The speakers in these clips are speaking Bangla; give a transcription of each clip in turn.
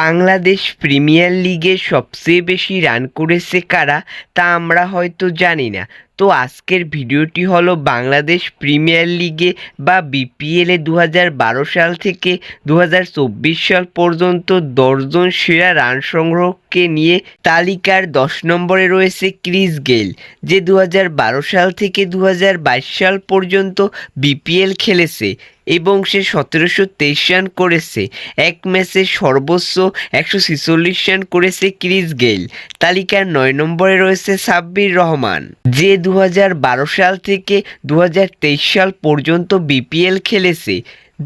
বাংলাদেশ প্রিমিয়ার লিগে সবচেয়ে বেশি রান করেছে কারা, তা আমরা হয়তো জানি না। তো আজকের ভিডিওটি হলো বাংলাদেশ প্রিমিয়ার লিগে বা বিপিএলে দু বারো সাল থেকে দু হাজার চব্বিশ সাল পর্যন্ত দশজন সেরা রান সংগ্রহকে নিয়ে তালিকার দশ নম্বরে রয়েছে ক্রিস গেল যে দু বারো সাল থেকে দু হাজার বাইশ সাল পর্যন্ত বিপিএল খেলেছে। এবং সে সতেরোশো তেইশ রান করেছে। এক ম্যাচে সর্বোচ্চ একশো ছেচল্লিশ রান করেছে ক্রিস গেইল। তালিকার নয় নম্বরে রয়েছে সাব্বির রহমান। যে দু সাল থেকে দু সাল পর্যন্ত বিপিএল খেলেছে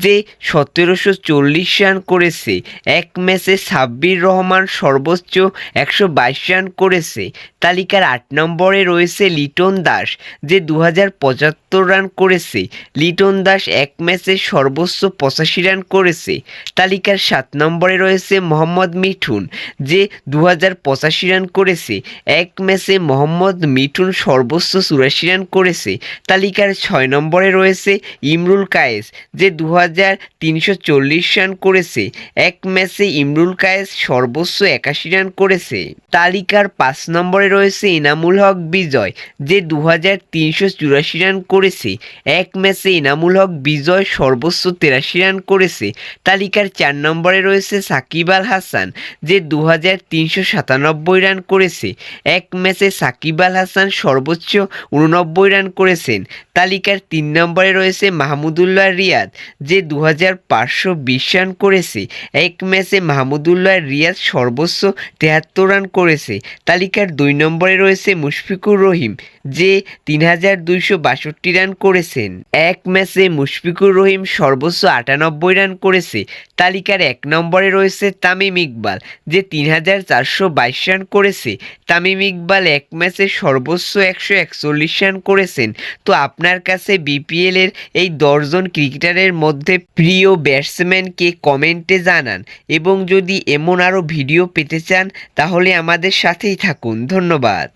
যে সতেরোশো চল্লিশ রান করেছে, এক ম্যাচে সাব্বির রহমান সর্বোচ্চ একশো বাইশ রান করেছে। তালিকার আট নম্বরে রয়েছে লিটন দাস, যে দু পঁচাত্তর রান করেছে। লিটন দাস এক ম্যাচে সর্বোচ্চ পঁচাশি রান করেছে। তালিকার সাত নম্বরে রয়েছে মোহাম্মদ মিঠুন, যে দু পঁচাশি রান করেছে। এক ম্যাচে মোহাম্মদ মিঠুন সর্বোচ্চ চুরাশি রান করেছে। তালিকার ছয় নম্বরে রয়েছে ইমরুল কায়েস, যে দু হাজার তিনশো চল্লিশ রান করেছে। এক ম্যাচে ইমরুল কায়েস সর্বোচ্চ একাশি রান করেছে। তালিকার পাঁচ নম্বরে রয়েছে ইনামুল হক বিজয়, যে দু হাজার তিনশো চুরাশি রান করেছে। এক ম্যাচে ইনামুল হক বিজয় সর্বোচ্চ তেরাশি রান করেছে। তালিকার চার নম্বরে রয়েছে সাকিব আল হাসান, যে দু হাজার তিনশো সাতানব্বই রান করেছে। এক ম্যাচে সাকিব আল হাসান সর্বোচ্চ উননব্বই রান করেছেন। তালিকার তিন নম্বরে রয়েছে মাহমুদুল্লাহ রিয়াদ, যে দু হাজার পাঁচশো বিশ রান করেছে, এক ম্যাচে মাহমুদুল্লাহ রিয়াজ সর্বোচ্চ তেহাত্তর রান করেছে। তালিকার দুই নম্বরে রয়েছে মুশফিকুর রহিম, যে তিন হাজার দুইশো বাষট্টি রান করেছেন। এক ম্যাচে মুশফিকুর রহিম সর্বোচ্চ আটানব্বই রান করেছে তালিকার এক নম্বরে রয়েছে তামিম ইকবাল, যে তিন হাজার চারশো বাইশ রান করেছে। তামিম ইকবাল এক ম্যাচে সর্বোচ্চ একশো একচল্লিশ রান করেছেন। তো আপনার কাছে বিপিএলের এই দশজন ক্রিকেটারের মধ্যে প্রিয় ব্যাটসম্যানকে কমেন্টে জানান এবং যদি এমন আরও ভিডিও পেতে চান, তাহলে আমাদের সাথেই থাকুন। ধন্যবাদ।